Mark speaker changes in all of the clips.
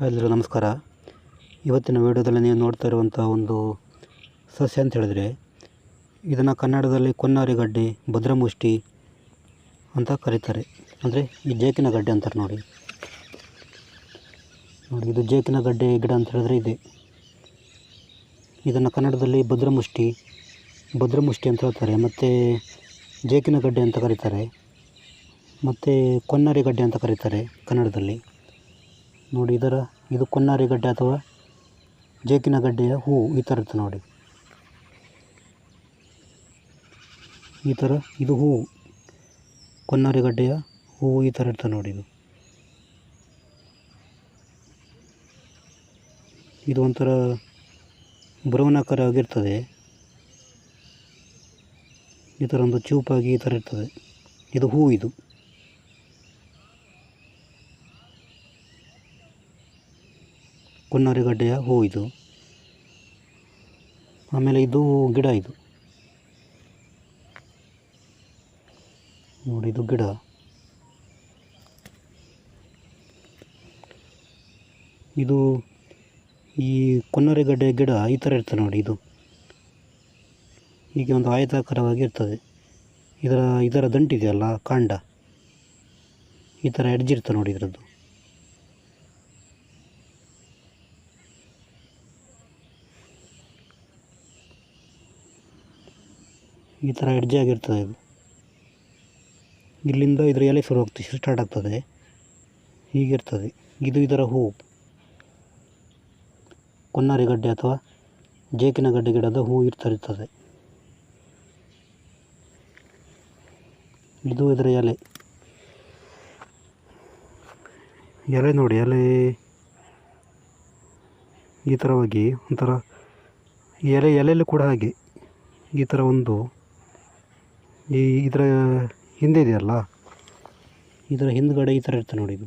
Speaker 1: ಎಲ್ಲರಿಗೂ ನಮಸ್ಕಾರ. ಇವತ್ತಿನ ವಿಡಿಯೋದಲ್ಲಿ ನೀವು ನೋಡ್ತಾ ಇರುವಂಥ ಒಂದು ಸಸ್ಯ ಅಂತ ಹೇಳಿದ್ರೆ, ಇದನ್ನು ಕನ್ನಡದಲ್ಲಿ ಕೊನ್ನಾರಿ ಗಡ್ಡೆ, ಭದ್ರಮುಷ್ಟಿ ಅಂತ ಕರೀತಾರೆ. ಅಂದರೆ ಈ ಜೇಕಿನ ಗಡ್ಡೆ ಅಂತಾರೆ ನೋಡಿ. ನೋಡಿ, ಇದು ಜೇಕಿನ ಗಡ್ಡೆ ಗಿಡ ಅಂತ ಹೇಳಿದ್ರೆ ಇದೆ. ಇದನ್ನು ಕನ್ನಡದಲ್ಲಿ ಭದ್ರಮುಷ್ಟಿ ಭದ್ರಮುಷ್ಟಿ ಅಂತ ಹೇಳ್ತಾರೆ. ಮತ್ತು ಜೇಕಿನ ಗಡ್ಡೆ ಅಂತ ಕರೀತಾರೆ. ಮತ್ತು ಕೊನ್ನಾರಿ ಗಡ್ಡೆ ಅಂತ ಕರೀತಾರೆ ಕನ್ನಡದಲ್ಲಿ. ನೋಡಿ, ಇದರ, ಇದು ಕೊನ್ನಾರಿ ಗಡ್ಡೆ ಅಥವಾ ಜೇಕಿನ ಗಡ್ಡೆಯ ಹೂವು ಈ ಥರ ಇರುತ್ತೆ ನೋಡಿ. ಈ ಥರ, ಇದು ಹೂವು ಕೊನ್ನಾರಿ ಗಡ್ಡೆಯ ಹೂವು ಈ ಥರ ಇರ್ತದೆ ನೋಡಿ ಇದು. ಇದು ಒಂಥರ ಬ್ರೌನಾಕರವಾಗಿರ್ತದೆ ಈ ಥರ ಒಂದು ಚೂಪಾಗಿ ಈ ಥರ ಇರ್ತದೆ. ಇದು ಹೂವು ಇದು. ಕೊನ್ನಾರಿ ಗಡ್ಡೆಯ ಹೂ ಇದು. ಆಮೇಲೆ ಇದು ಗಿಡ ಇದು. ನೋಡಿ, ಇದು ಗಿಡ. ಇದು ಈ ಕೊನ್ನರಿಗಡ್ಡೆ ಗಿಡ ಈ ಥರ ಇರ್ತದೆ ನೋಡಿ ಇದು. ಹೀಗೆ ಒಂದು ಆಯತಾಕಾರವಾಗಿ ಇರ್ತದೆ. ಇದರ ಇದರ ದಂಟಿದೆಯಲ್ಲ ಕಾಂಡ. ಈ ಥರ ಎಡ್ಜಿರ್ತದೆ ನೋಡಿ ಇದರದ್ದು. ಈ ಥರ ಎಡ್ಜ್ ಆಗಿರ್ತದೆ ಇದು ಇಲ್ಲಿಂದ ಇದರ ಎಲೆ ಶುರು ಆಗ್ತದೆ ಸ್ಟಾರ್ಟ್ ಆಗ್ತದೆ. ಹೀಗಿರ್ತದೆ. ಇದು ಇದರ ಹೂವು. ಕೊನ್ನಾರಿ ಗಡ್ಡೆ ಅಥವಾ ಜೇಕಿನ ಗಡ್ಡೆ ಗಿಡದ ಹೂ ಇರ್ತಿರ್ತದೆ ಇದು ಇದರ ಎಲೆ. ಎಲೆ ನೋಡಿ, ಎಲೆ ಈ ಥರವಾಗಿ ಒಂಥರ ಎಲೆ ಎಲೆಯಲ್ಲೂ ಕೂಡ ಹಾಗೆ. ಈ ಥರ ಒಂದು ಈ ಇದರ ಹಿಂದೆ ಇದೆಯಲ್ಲ? ಇದರ ಹಿಂದ್ಗಡೆ ಈ ಥರ ಇರ್ತದೆ ನೋಡಿ ಇದು.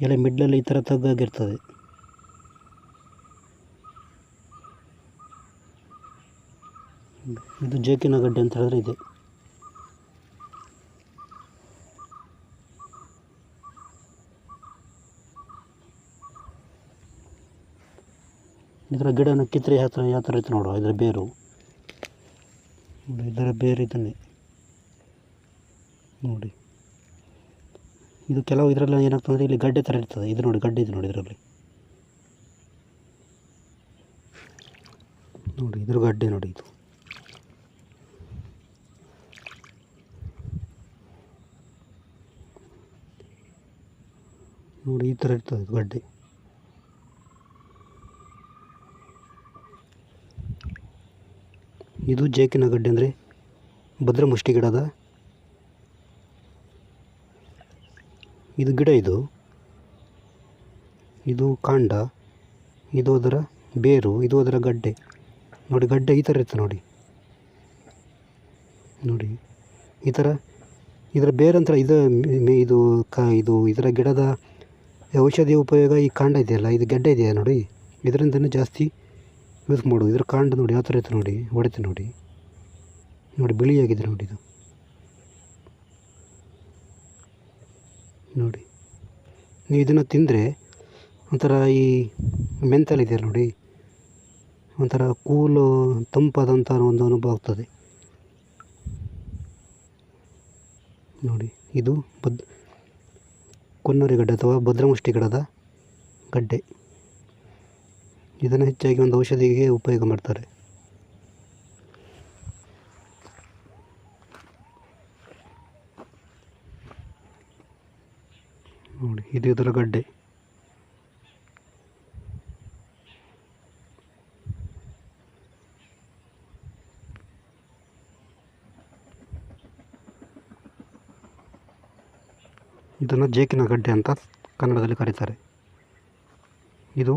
Speaker 1: ಎಲೆ ಮಿಡ್ಲಲ್ಲಿ ಈ ಥರ ತಗ್ಗಾಗಿರ್ತದೆ ಇದು ಜೇಕಿನ ಗಡ್ಡೆ ಅಂತ ಹೇಳಿದ್ರೆ ಇದೆ. ಇದರ ಗಿಡನ ಕಿತ್ತರೆ ಯಾವ ಥರ ಯಾವ ಥರ ಇತ್ತು ನೋಡುವ ಇದರ ಬೇರು. ಇದರ ಬೇರೆ ಇದನ್ನೇ. ನೋಡಿ. ಇದು ಕೆಲವು ಇದರಲ್ಲಿ ಏನಾಗ್ತದೆ ಅಂದರೆ ಇಲ್ಲಿ ಗಡ್ಡೆ ಥರ ಇರ್ತದೆ. ಇದು ನೋಡಿ, ಗಡ್ಡೆ ಇದೆ ನೋಡಿ ಇದರಲ್ಲಿ. ನೋಡಿ, ಇದ್ರ ಗಡ್ಡೆ ನೋಡಿ ಇದು. ನೋಡಿ, ಈ ಥರ ಇರ್ತದೆ ಗಡ್ಡೆ. ಇದು ಜೇಕಿನ ಗಡ್ಡೆ ಅಂದರೆ ಭದ್ರಮುಷ್ಟಿ ಗಿಡದ ಇದು ಗಿಡ ಇದು. ಇದು ಕಾಂಡ, ಇದು ಅದರ ಬೇರು, ಇದು ಅದರ ಗಡ್ಡೆ. ನೋಡಿ, ಗಡ್ಡೆ ಈ ಥರ ಇರ್ತದೆ ನೋಡಿ. ನೋಡಿ, ಈ ಥರ ಇದರ ಬೇರಂತರ ಇದು ಇದು ಕ, ಇದು ಇದರ ಗಿಡದ ಔಷಧಿ ಉಪಯೋಗ ಈ ಕಾಂಡ ಇದೆಯಲ್ಲ, ಇದು ಗಡ್ಡೆ ಇದೆಯಾ ನೋಡಿ? ಇದರಿಂದನೇ ಜಾಸ್ತಿ ಯೂಸ್ ಮಾಡೋದು. ಇದರ ಕಾಂಡ ನೋಡಿ ಯಾವ ಥರ ಇತ್ತು ನೋಡಿ, ಹೊಡೆತು ನೋಡಿ. ನೋಡಿ, ಬಿಳಿಯಾಗಿದೆ ನೋಡಿ ಇದು. ನೋಡಿ. ನೀವು ಇದನ್ನು ತಿಂದರೆ ಒಂಥರ ಈ ಮೆಂತಲ್ ಇದೆಯಲ್ಲ ನೋಡಿ, ಒಂಥರ ಕೂಲು, ತಂಪಾದಂಥ ಒಂದು ಅನುಭವ ಆಗ್ತದೆ. ನೋಡಿ, ಇದು ಬದ್ ಕೊನ್ನೂರಿ ಗಡ್ಡೆ ಅಥವಾ ಭದ್ರಮುಷ್ಟಿ ಗಿಡದ ಗಡ್ಡೆ. ಇದನ್ನು ಹೆಚ್ಚಾಗಿ ಒಂದು ಔಷಧಿಗೆ ಉಪಯೋಗ ಮಾಡ್ತಾರೆ. ನೋಡಿ, ಇದು ಇದರ ಗಡ್ಡೆ. ಇದನ್ನು ಜೇಕಿನ ಗಡ್ಡೆ ಅಂತ ಕನ್ನಡದಲ್ಲಿ ಕರೀತಾರೆ. ಇದು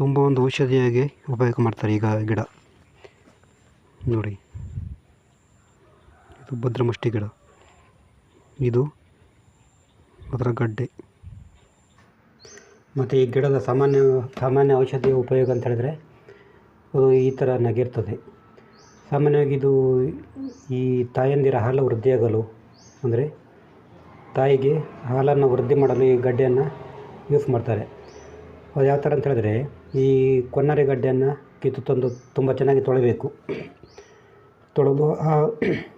Speaker 1: ತುಂಬ ಒಂದು ಔಷಧಿಯಾಗಿ ಉಪಯೋಗ ಮಾಡ್ತಾರೆ ಈಗ ಗಿಡ. ನೋಡಿ. ಇದು ಭದ್ರಮಷ್ಟಿ ಗಿಡ. ಇದು ಅದರ ಗಡ್ಡೆ. ಮತ್ತು ಈ ಗಿಡದ ಸಾಮಾನ್ಯ ಸಾಮಾನ್ಯ ಔಷಧಿಯ ಉಪಯೋಗ ಅಂತ ಹೇಳಿದ್ರೆ ಅದು ಈ ಥರ ನಗಿರ್ತದೆ. ಸಾಮಾನ್ಯವಾಗಿ ಇದು ಈ ತಾಯಂದಿರ ಹಾಲು ವೃದ್ಧಿಯಾಗಲು ಅಂದರೆ ತಾಯಿಗೆ ಹಾಲನ್ನು ವೃದ್ಧಿ ಮಾಡಲು ಈ ಗಡ್ಡೆಯನ್ನು ಯೂಸ್ ಮಾಡ್ತಾರೆ. ಅದು ಯಾವ ಥರ ಅಂತ ಹೇಳಿದ್ರೆ ಈ ಕೊನ್ನರೆ ಗಡ್ಡೆಯನ್ನು ಕಿತ್ತು ತಂದು ತುಂಬ ಚೆನ್ನಾಗಿ ತೊಳಿಬೇಕು. ತೊಳೆದು ಆ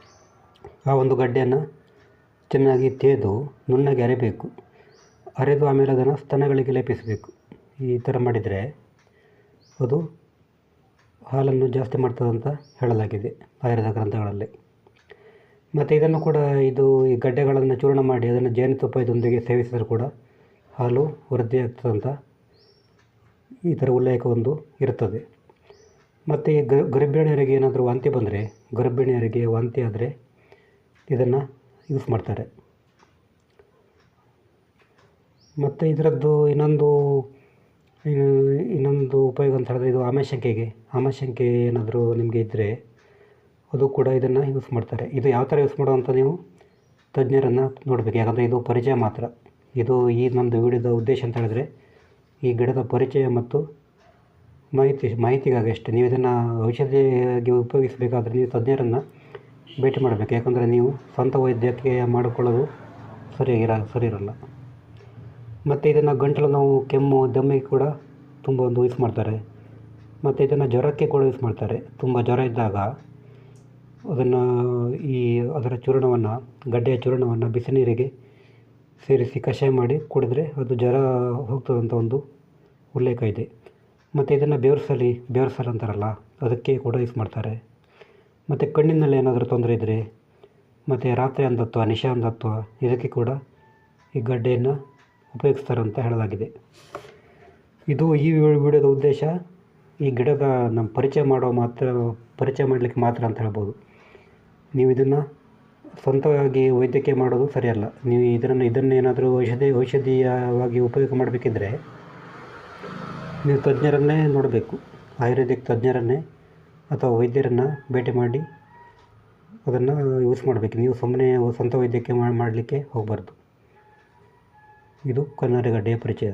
Speaker 1: ಆ ಒಂದು ಗಡ್ಡೆಯನ್ನು ಚೆನ್ನಾಗಿ ತೇದು ನುಣ್ಣಗೆ ಅರೆಬೇಕು. ಅರೆದು ಆಮೇಲೆ ಅದನ್ನು ಸ್ತನಗಳಿಗೆ ಲೇಪಿಸಬೇಕು. ಈ ಥರ ಮಾಡಿದರೆ ಅದು ಹಾಲನ್ನು ಜಾಸ್ತಿ ಮಾಡ್ತದಂತ ಹೇಳಲಾಗಿದೆ ಆಯುರ್ವೇದ ಗ್ರಂಥಗಳಲ್ಲಿ. ಮತ್ತು ಇದನ್ನು ಕೂಡ ಇದು ಈ ಗಡ್ಡೆಗಳನ್ನು ಚೂರ್ಣ ಮಾಡಿ ಅದನ್ನು ಜೇನುತುಪ್ಪದೊಂದಿಗೆ ಸೇವಿಸಿದರೂ ಕೂಡ ಹಾಲು ವೃದ್ಧಿಯಾಗ್ತದಂತ ಈ ಥರ ಉಲ್ಲೇಖ ಒಂದು ಇರುತ್ತದೆ ಮತ್ತು ಗರ್ಭಿಣಿಯರಿಗೆ ಏನಾದರೂ ವಾಂತಿ ಬಂದರೆ, ಗರ್ಭಿಣಿಯರಿಗೆ ವಾಂತಿ ಆದರೆ ಇದನ್ನು ಯೂಸ್ ಮಾಡ್ತಾರೆ. ಮತ್ತು ಇದರದ್ದು ಇನ್ನೊಂದು ಇನ್ನೊಂದು ಉಪಯೋಗ ಅಂತ ಹೇಳಿದ್ರೆ ಇದು ಆಮಶಂಕೆಗೆ. ಆಮಶಂಕೆ ಏನಾದರೂ ನಿಮಗೆ ಇದ್ದರೆ ಅದು ಕೂಡ ಇದನ್ನು ಯೂಸ್ ಮಾಡ್ತಾರೆ. ಇದು ಯಾವ ಥರ ಯೂಸ್ ಮಾಡೋ ಅಂತ ನೀವು ತಜ್ಞರನ್ನು ನೋಡಬೇಕು. ಯಾಕಂದರೆ ಇದು ಪರಿಚಯ ಮಾತ್ರ. ಇದು ಈ ನಮ್ಮದು ವಿಡಿಯೋದ ಉದ್ದೇಶ ಅಂತ ಹೇಳಿದ್ರೆ ಈ ಗಿಡದ ಪರಿಚಯ ಮತ್ತು ಮಾಹಿತಿ, ಮಾಹಿತಿಗಾಗಿ ಅಷ್ಟೇ. ನೀವು ಇದನ್ನು ಔಷಧಿಯಾಗಿ ಉಪಯೋಗಿಸಬೇಕಾದ್ರೆ ನೀವು ತಜ್ಞರನ್ನು ಭೇಟಿ ಮಾಡಬೇಕು. ಯಾಕಂದರೆ ನೀವು ಸ್ವಂತ ವೈದ್ಯಕೀಯ ಮಾಡಿಕೊಳ್ಳೋದು ಸರಿಯಾಗಿರ ಸರಿ ಇರಲ್ಲ. ಮತ್ತು ಇದನ್ನು ಗಂಟಲು ನೋವು, ಕೆಮ್ಮು ದಮ್ಮಿಗೆ ಕೂಡ ತುಂಬ ಒಂದು ಯೂಸ್ ಮಾಡ್ತಾರೆ. ಮತ್ತು ಇದನ್ನು ಜ್ವರಕ್ಕೆ ಕೂಡ ಯೂಸ್ ಮಾಡ್ತಾರೆ. ತುಂಬ ಜ್ವರ ಇದ್ದಾಗ ಅದನ್ನು ಈ ಅದರ ಚೂರ್ಣವನ್ನು, ಗಡ್ಡೆಯ ಚೂರ್ಣವನ್ನು ಬಿಸಿ ನೀರಿಗೆ ಸೇರಿಸಿ ಕಷಾಯ ಮಾಡಿ ಕುಡಿದ್ರೆ ಅದು ಜ್ವರ ಹೋಗ್ತದಂತ ಒಂದು ಉಲ್ಲೇಖ ಇದೆ. ಮತ್ತು ಇದನ್ನು ಬೆವರ್ಸಲಿ ಬೆವರ್ಸಲ್ ಅಂತಾರಲ್ಲ, ಅದಕ್ಕೆ ಕೂಡ ಯೂಸ್ ಮಾಡ್ತಾರೆ. ಮತ್ತು ಕಣ್ಣಿನಲ್ಲಿ ಏನಾದರೂ ತೊಂದರೆ ಇದ್ದರೆ ಮತ್ತು ರಾತ್ರಿ ಅಂಧತ್ವ, ನಿಶಾ ಅಂಧತ್ವ, ಇದಕ್ಕೆ ಕೂಡ ಈ ಗಡ್ಡೆಯನ್ನು ಉಪಯೋಗಿಸ್ತಾರೆ ಅಂತ ಹೇಳಲಾಗಿದೆ. ಇದು ಈ ವಿಡಿಯೋದ ಉದ್ದೇಶ. ಈ ಗಿಡದ ನಮ್ಮ ಪರಿಚಯ ಮಾಡೋ ಮಾತ್ರ, ಪರಿಚಯ ಮಾಡಲಿಕ್ಕೆ ಮಾತ್ರ ಅಂತ ಹೇಳ್ಬೋದು. ನೀವು ಇದನ್ನು ಸ್ವಂತವಾಗಿ ವೈದ್ಯಕೀಯ ಮಾಡೋದು ಸರಿಯಲ್ಲ. ನೀವು ಇದನ್ನು ಇದನ್ನೇನಾದರೂ ಔಷಧಿ ಔಷಧೀಯವಾಗಿ ಉಪಯೋಗ ಮಾಡಬೇಕಿದ್ರೆ ನೀವು ತಜ್ಞರನ್ನೇ ನೋಡಬೇಕು. ಆಯುರ್ವೇದಿಕ್ ತಜ್ಞರನ್ನೇ ಅಥವಾ ವೈದ್ಯರನ್ನು ಭೇಟಿ ಮಾಡಿ ಅದನ್ನು ಯೂಸ್ ಮಾಡಬೇಕು. ನೀವು ಸುಮ್ಮನೆ ಸ್ವಂತ ವೈದ್ಯಕೀಯ ಮಾಡಲಿಕ್ಕೆ ಹೋಗಬಾರ್ದು. ಇದು ಕನ್ನಡಗಡ್ಡೆಯ ಪರಿಚಯ.